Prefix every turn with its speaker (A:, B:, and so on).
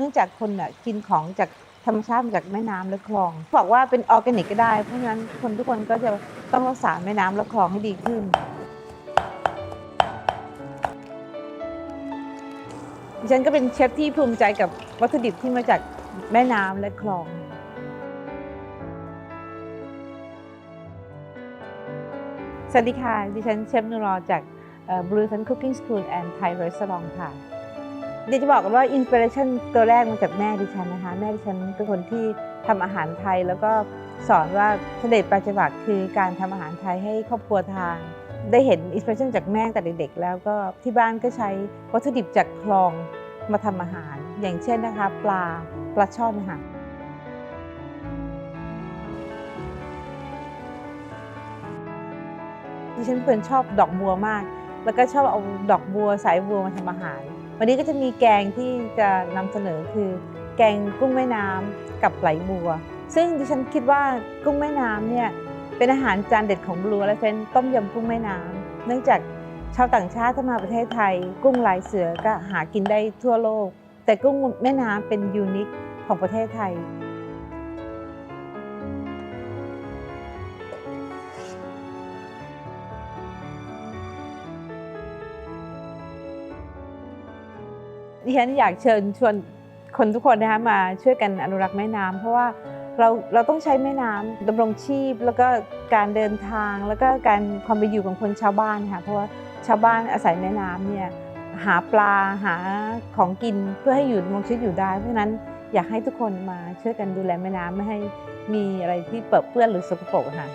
A: นื่องจากคนน่ะกินของจากธรรมชาติมาจากแม่น้ำและคลอง บอกว่าเป็นออร์แกนิกก็ได้ เพราะฉะนั้นคนทุกคนก็จะต้องรักษาแม่น้ำและคลองให้ดีขึ้นดิฉันก็เป็นเชฟที่ภูมิใจกับวัตถุดิบที่มาจากแม่น้ำและคลองสวัสดีค่ะ ดิฉันเชฟนูรอจาก Blue Sun Cooking School and Thai Restaurant ค่ะ เดี๋ยวจะบอกกันว่าอินสปิเรชันตัวแรกมาจากแม่ดิฉันนะคะ แม่ดิฉันเป็นคนที่ทำอาหารไทย แล้วก็สอนว่าเสด็จปาฏิบัติคือการทำอาหารไทยให้ครอบครัวทานได้เห็นอินสปิเรชันจากแม่แต่เด็กๆแล้วก็ที่บ้านก็ใช้วัตถุดิบจากคลองมาทำอาหาร อย่างเช่นนะคะ ปลาปลาช่อนค่ะดิฉันเป็นชอบดอกบัวมาก แล้วก็ชอบเอาดอกบัวสายบัวมาทำอาหาร วันนี้ก็จะมีแกงที่จะนำเสนอคือ แกงกุ้งแม่น้ำกับไหลบัว ซึ่งดิฉันคิดว่ากุ้งแม่น้ำเนี่ยเป็นอาหารจานเด็ดของบลูและเฟนต้มยำกุ้งแม่น้ำเนื่องจากชาวต่างชาติถ้ามาประเทศไทย กุ้งลายเสือก็หากินได้ทั่วโลก แต่กุ้งแม่น้ำเป็นยูนิคของประเทศไทย ดิฉันอยากเชิญชวนคนทุกคนนะคะมาช่วยกันอนุรักษ์แม่น้ำเพราะว่าเราเราต้องใช้แม่น้ำดำรงชีพ แล้วก็การเดินทาง แล้วก็การความเป็นอยู่ของคนชาวบ้านค่ะเพราะว่าชาวบ้านอาศัยแม่น้ำเนี่ยหาปลาหาของกินเพื่อให้อยู่ดำรงชีวิตอยู่ได้ เพราะฉะนั้นอยากให้ทุกคนมาช่วยกันดูแลแม่น้ำไม่ให้มีอะไรที่เปื้อนหรือสกปรกค่ะ